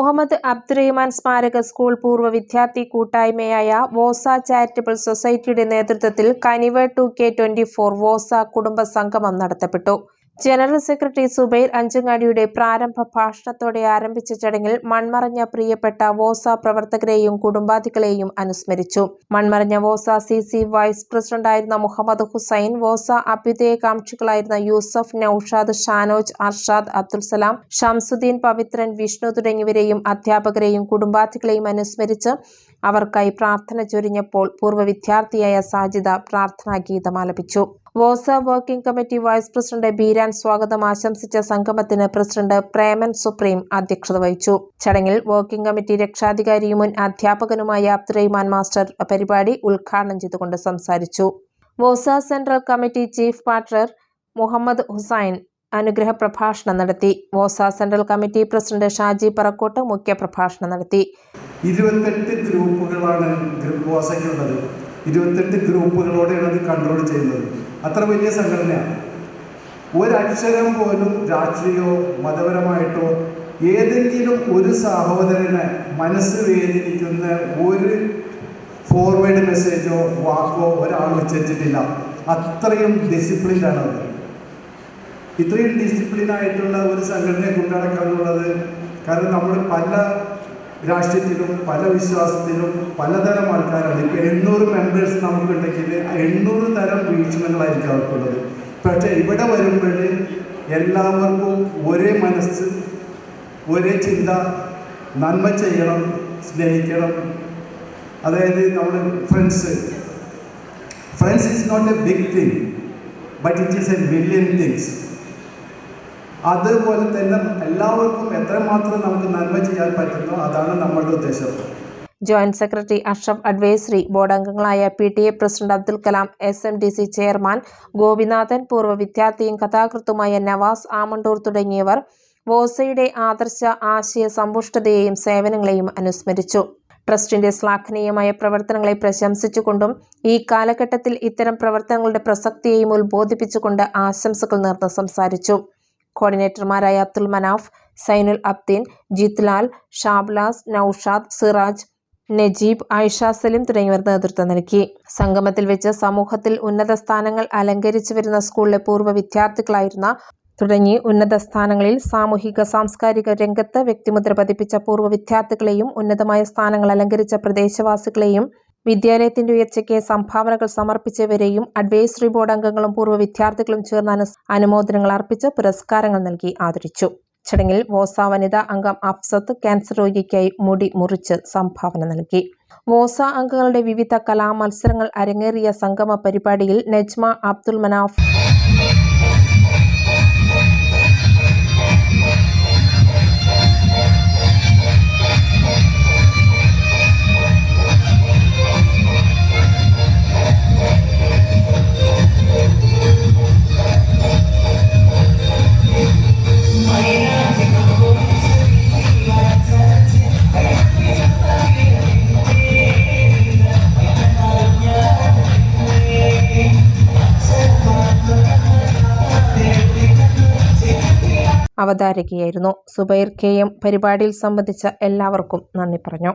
മുഹമ്മദ് അബ്ദുറഹ്മാൻ സ്മാരക സ്കൂൾ പൂർവ വിദ്യാർത്ഥി കൂട്ടായ്മയായ വോസ ചാരിറ്റബിൾ സൊസൈറ്റിയുടെ നേതൃത്വത്തിൽ Kaniva two K twenty four വോസ കുടുംബ സംഗമം നടത്തപ്പെട്ടു. ജനറൽ സെക്രട്ടറി സുബൈർ അഞ്ചങ്ങാടിയുടെ പ്രാരംഭ ഭാഷണത്തോടെ ആരംഭിച്ച ചടങ്ങിൽ മൺമറഞ്ഞ പ്രിയപ്പെട്ട വോസ പ്രവർത്തകരെയും കുടുംബാധികളെയും അനുസ്മരിച്ചു. മൺമറഞ്ഞ വോസ സി സി വൈസ് പ്രസിഡന്റായിരുന്ന മുഹമ്മദ് ഹുസൈൻ വോസ അഭ്യുദയകാംക്ഷികളായിരുന്ന യൂസഫ് നൌഷാദ് ഷാനോജ് അർഷാദ് അബ്ദുൽ സലാം ഷംസുദ്ദീൻ പവിത്രൻ വിഷ്ണു തുടങ്ങിയവരെയും അധ്യാപകരെയും കുടുംബാധികളെയും അനുസ്മരിച്ച് അവർക്കായി പ്രാർത്ഥന ചൊരിഞ്ഞപ്പോൾ പൂർവ വിദ്യാർത്ഥിയായ സാജിദ പ്രാർത്ഥനാ ഗീതം ആലപിച്ചു. Wosa working committee vice president Beeran സ്വാഗതം ആശംസിച്ച സംഗമത്തിന് പ്രസിഡന്റ് പ്രേമൻ സുപ്രീം അധ്യക്ഷത വഹിച്ചു. ചടങ്ങിൽ വർക്കിംഗ് കമ്മിറ്റി രക്ഷാധികാരിയും മുൻ അധ്യാപകനുമായ അബ്ദുറഹിമാൻ മാസ്റ്റർ പരിപാടി ഉദ്ഘാടനം ചെയ്തുകൊണ്ട് സംസാരിച്ചു. Wosa central committee chief partner Muhammad Hussain അനുഗ്രഹ പ്രഭാഷണം നടത്തി. Wosa central committee president Shaji Parakkot മുഖ്യ പ്രഭാഷണം നടത്തി. ഇരുപത്തെട്ട് ഗ്രൂപ്പുകളാണ് വോസയ്ക്കുള്ളത് ഇരുപത്തെട്ട് ഗ്രൂപ്പുകളോടെയാണ് അത് കൺട്രോൾ ചെയ്യുന്നത്. അത്ര വലിയ സംഘടനയാണ് ഒരക്ഷരം പോലും രാഷ്ട്രീയമോ മതപരമായിട്ടോ ഏതെങ്കിലും ഒരു സഹോദരനെ മനസ്സ് വേദനിക്കുന്ന ഒരു ഫോർവേഡ് മെസ്സേജോ വാക്കോ ഒരാൾ ഉച്ചരിച്ചിട്ടില്ല. അത്രയും ഡിസിപ്ലിൻഡാണ് അത് ഇത്രയും ഡിസിപ്ലിൻ ആയിട്ടുള്ള ഒരു സംഘടനയെ കൊണ്ടുനടക്കുക കാരണം നമ്മൾ പല രാഷ്ട്രീയത്തിലും പല വിശ്വാസത്തിലും പലതരം ആൾക്കാരാണ്. ഇപ്പം എണ്ണൂറ് മെമ്പേഴ്സ് നമുക്കുണ്ടെങ്കിൽ എണ്ണൂറ് തരം വീക്ഷണങ്ങളായിരിക്കും അവർക്കുള്ളത്. പക്ഷേ ഇവിടെ വരുമ്പോൾ എല്ലാവർക്കും ഒരേ മനസ്സ് ഒരേ ചിന്ത നന്മ ചെയ്യണം സ്നേഹിക്കണം. അതായത് നമ്മൾ friends friends is not a big thing but it is a million things അതുപോലെ തന്നെ എല്ലാവർക്കും എത്രമാത്രം നമുക്ക് നന്മ ചെയ്യാൻ പറ്റുന്നു അതാണ് നമ്മളുടെ ഉദ്ദേശം. Joint secretary Ashraf advisory board അംഗങ്ങളായ P T A president Abdul Kalam S M D C chairman Gopinathan പൂർവ വിദ്യാർത്ഥിയും കഥാകൃത്തുമായ നവാസ് ആമണ്ടൂർ തുടങ്ങിയവർ വോസയുടെ ആദർശ ആശയ സമ്പുഷ്ടതയെയും സേവനങ്ങളെയും അനുസ്മരിച്ചു. ട്രസ്റ്റിന്റെ ശ്ലാഘനീയമായ പ്രവർത്തനങ്ങളെ പ്രശംസിച്ചുകൊണ്ടും ഈ കാലഘട്ടത്തിൽ ഇത്തരം പ്രവർത്തനങ്ങളുടെ പ്രസക്തിയെയും ഉത്ബോധിപ്പിച്ചുകൊണ്ട് ആശംസകൾ നേർന്ന് സംസാരിച്ചു. കോർഡിനേറ്റർമാരായ അബ്ദുൽ മനാഫ് സൈനുൽ അബ്ദീൻ ജിത്ലാൽ ഷാബ്ലാസ് നൌഷാദ് സിറാജ് നജീബ് ആയിഷ സലിം തുടങ്ങിയവർ നേതൃത്വം നൽകി. സംഗമത്തിൽ വെച്ച് സമൂഹത്തിൽ ഉന്നത സ്ഥാനങ്ങൾ അലങ്കരിച്ചു വരുന്ന സ്കൂളിലെ പൂർവ വിദ്യാർത്ഥികളായിരുന്ന തുടങ്ങി ഉന്നത സ്ഥാനങ്ങളിൽ സാമൂഹിക സാംസ്കാരിക രംഗത്ത് വ്യക്തിമുദ്ര പതിപ്പിച്ച പൂർവ വിദ്യാർത്ഥികളെയും ഉന്നതമായ സ്ഥാനങ്ങൾ അലങ്കരിച്ച പ്രദേശവാസികളെയും വിദ്യാലയത്തിന്റെ ഉയർച്ചയ്ക്ക് സംഭാവനകൾ സമർപ്പിച്ചവരെയും അഡ്വൈസറി ബോർഡ് അംഗങ്ങളും പൂർവ വിദ്യാർത്ഥികളും ചേർന്ന് അനു അനുമോദനങ്ങൾ അർപ്പിച്ച് പുരസ്കാരങ്ങൾ നൽകി ആദരിച്ചു. ചടങ്ങിൽ വോസ വനിതാ അംഗം അഫ്സത്ത് ക്യാൻസർ രോഗിക്കായി മുടി മുറിച്ച് സംഭാവന നൽകി. വോസ അംഗങ്ങളുടെ വിവിധ കലാമത്സരങ്ങൾ അരങ്ങേറിയ സംഗമ പരിപാടിയിൽ നജ്മ അബ്ദുൽ മനാഫ് അവതാരകയായിരുന്നു. സുബൈർ കെ എം പരിപാടിയിൽ സംബന്ധിച്ച എല്ലാവർക്കും നന്ദി പറഞ്ഞു.